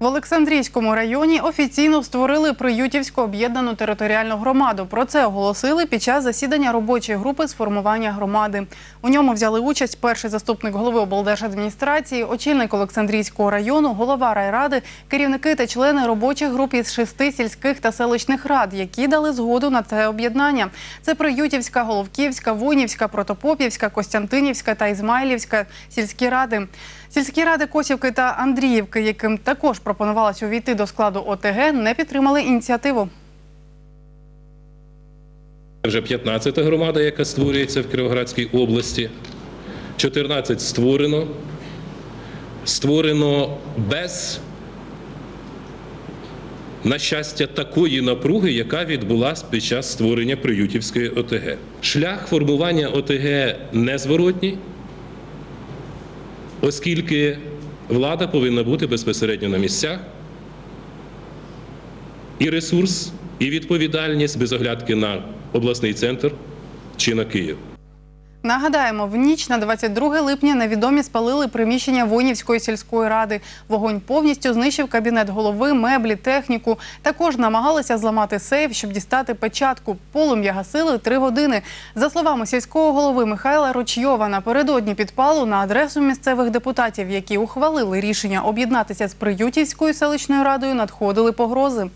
В Олександрійському районі офіційно створили Приютівську об'єднану територіальну громаду. Про це оголосили під час засідання робочої групи з формування громади. У ньому взяли участь перший заступник голови облдержадміністрації, очільник Олександрійського району, голова райради, керівники та члени робочих груп із шести сільських та селищних рад, які дали згоду на це об'єднання. Це Приютівська, Головківська, Вунівська, Протопопівська, Костянтинівська та Ізмайлівська сільські ради. Сільські ради Косівки та Андріївки, яким також пропонувалось увійти до складу ОТГ, не підтримали ініціативу. Вже 15-та громада, яка створюється в Кіровоградській області. 14 створено. Створено без, на щастя, такої напруги, яка відбулася під час створення Приютівської ОТГ. Шлях формування ОТГ незворотній, оскільки влада повинна бути безпосередньо на місцях і ресурс, і відповідальність без оглядки на обласний центр чи на Київ. Нагадаємо, в ніч на 22 липня невідомі спалили приміщення Вонівської сільської ради. Вогонь повністю знищив кабінет голови, меблі, техніку. Також намагалися зламати сейф, щоб дістати печатку. Полум'я гасили три години. За словами сільського голови Михайла Ручйова, напередодні підпалу на адресу місцевих депутатів, які ухвалили рішення об'єднатися з Приютівською селищною радою, надходили погрози.